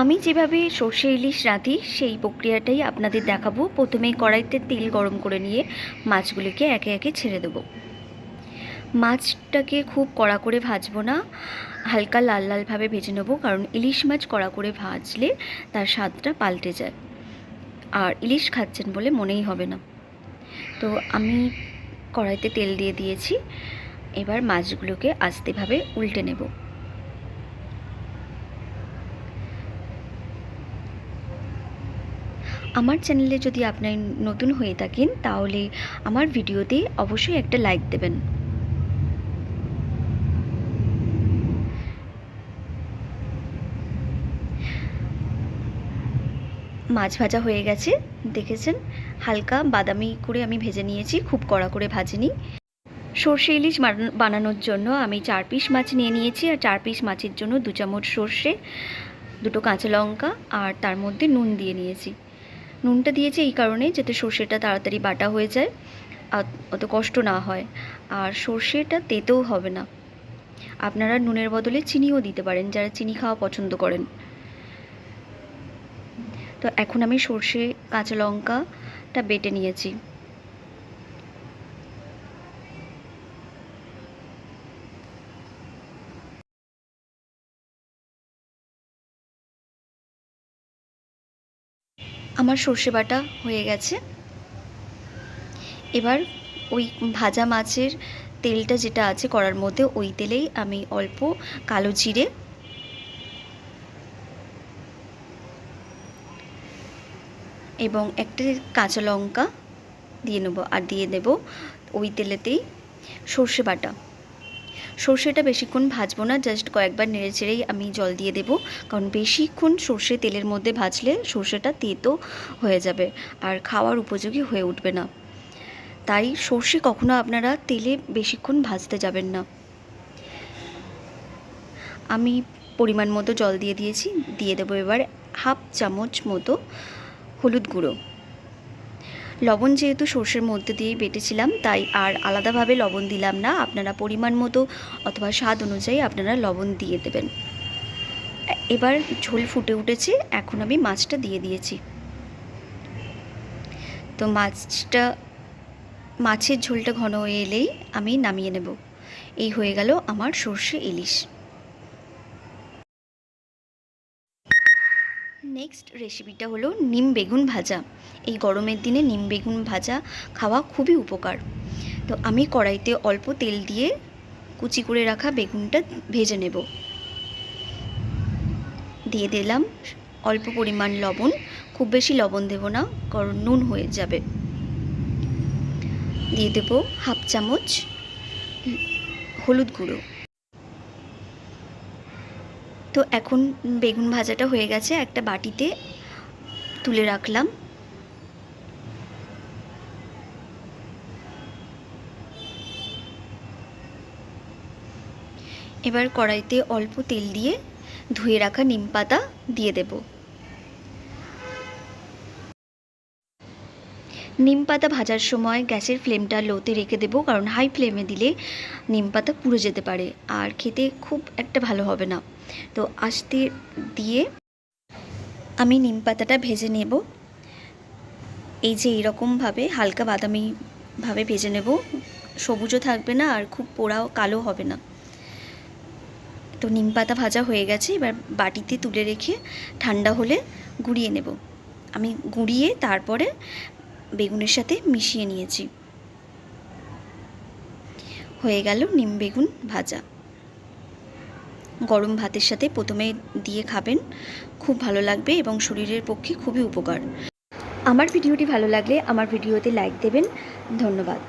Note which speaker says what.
Speaker 1: আমি যেভাবে সর্ষে ইলিশ রাঁধি, সেই প্রক্রিয়াটাই আপনাদের দেখাবো। প্রথমে কড়াইতে তেল গরম করে নিয়ে মাছগুলিকে একে একে ছেড়ে দেবো। মাছটাকে খুব কড়া করে ভাজবো না, হালকা লাল লালভাবে ভেজে নেব, কারণ ইলিশ মাছ কড়া করে ভাজলে তার স্বাদটা পাল্টে যায়। আর ইলিশ খাচ্ছেন বলে মনেই হবে না। তো আমি কড়াইতে তেল দিয়ে দিয়েছি। এবার মাছগুলোকে আস্তেভাবে উল্টে নেব। আমার চ্যানেলে যদি আপনি নতুন হয়ে থাকেন, তাহলে আমার ভিডিওতে অবশ্যই একটা লাইক দেবেন। মাছ ভাজা হয়ে গেছে, দেখেছেন? হালকা বাদামি করে আমি ভেজে নিয়েছি, খুব কড়া করে ভাজিনি। সর্ষে ইলিশ বানান- বানানোর জন্য আমি চার পিস মাছ নিয়ে নিয়েছি, আর চার পিস মাছের জন্য দু চামচ সর্ষে, দুটো কাঁচা লঙ্কা, আর তার মধ্যে নুন দিয়ে নিয়েছি। নুনটা দিয়েছি এই কারণে যাতে সর্ষেটা তাড়াতাড়ি বাটা হয়ে যায়, আর অত কষ্ট না হয়। আর সর্ষেটা তেতেও হবে না। আপনারা নুনের বদলে চিনিও দিতে পারেন, যারা চিনি খাওয়া পছন্দ করেন। তো এখন আমি সর্ষে, কাঁচা লঙ্কাটা বেটে নিয়েছি। আমার সর্ষে বাটা হয়ে গেছে। এবার ওই ভাজা মাছের তেলটা যেটা আছে কড়ার মধ্যে, ওই তেলেই আমি অল্প কালো জিরে এবং একটা কাঁচা লঙ্কা দিয়ে নেব, আর দিয়ে দেব ওই তেলেতেই সর্ষে বাটা সর্ষেটা বেশিক্ষণ ভাজবো না জাস্ট কয়েকবার নেড়ে চেড়েই আমি জল দিয়ে দেবো। কারণ বেশিক্ষণ সর্ষে তেলের মধ্যে ভাজলে সর্ষেটা তেতো হয়ে যাবে আর খাওয়ার উপযোগী হয়ে উঠবে না। তাই সর্ষে কখনো আপনারা তেলে বেশিক্ষণ ভাজতে যাবেন না। আমি পরিমাণ মতো জল দিয়ে দিয়েছি, দিয়ে দেবো এবার হাফ চামচ মতো হলুদ গুঁড়ো। লবণ যেহেতু সর্ষের মধ্যে দিয়েই বেটেছিলাম, তাই আর আলাদাভাবে লবণ দিলাম না। আপনারা পরিমাণ মতো অথবা স্বাদ অনুযায়ী আপনারা লবণ দিয়ে দেবেন। এবার ঝোল ফুটে উঠেছে, এখন আমি মাছটা দিয়ে দিয়েছি। তো মাছটা, মাছের ঝোলটা ঘন হয়ে এলেই আমি নামিয়ে নেব। এই হয়ে গেল আমার সর্ষে ইলিশ। নেক্সট রেসিপিটা হলো নিম বেগুন ভাজা। এই গরমের দিনে নিম বেগুন ভাজা খাওয়া খুবই উপকার। তো আমি কড়াইতে অল্প তেল দিয়ে কুচি করে রাখা বেগুনটা ভেজে নেব। দিয়ে দিলাম অল্প পরিমাণ লবণ। খুব বেশি লবণ দেব না, কারণ নুন হয়ে যাবে। দিয়ে দেব হাফ চামচ হলুদ গুঁড়ো। তো এখন বেগুন ভাজাটা হয়ে গেছে, একটা বাটিতে তুলে রাখলাম। এবার কড়াইতে অল্প তেল দিয়ে ধুয়ে রাখা নিম পাতা দিয়ে দেব। নিম পাতা ভাজার সময় গ্যাসের ফ্লেমটা লোতে রেখে দেবো, কারণ হাই ফ্লেমে দিলে নিম পাতা পুড়ে যেতে পারে আর খেতে খুব একটা ভালো হবে না। তো আস্তে দিয়ে আমি নিম পাতাটা ভেজে নেব। এই যে এইরকমভাবে হালকা বাদামিভাবে ভেজে নেব। সবুজও থাকবে না আর খুব পোড়াও কালো হবে না। তো নিম পাতা ভাজা হয়ে গেছে, এবার বাটিতে তুলে রেখে ঠান্ডা হলে গুঁড়িয়ে নেব। আমি গুঁড়িয়ে তারপরে বেগুনের সাথে মিশিয়ে নিয়েছি। হয়ে গেল নিম বেগুন ভাজা। গরম ভাতের সাথে প্রথমে দিয়ে খাবেন, খুব ভালো লাগবে এবং শরীরের পক্ষে খুবই উপকার। আমার ভিডিওটি ভালো লাগলে আমার ভিডিওতে লাইক দেবেন। ধন্যবাদ।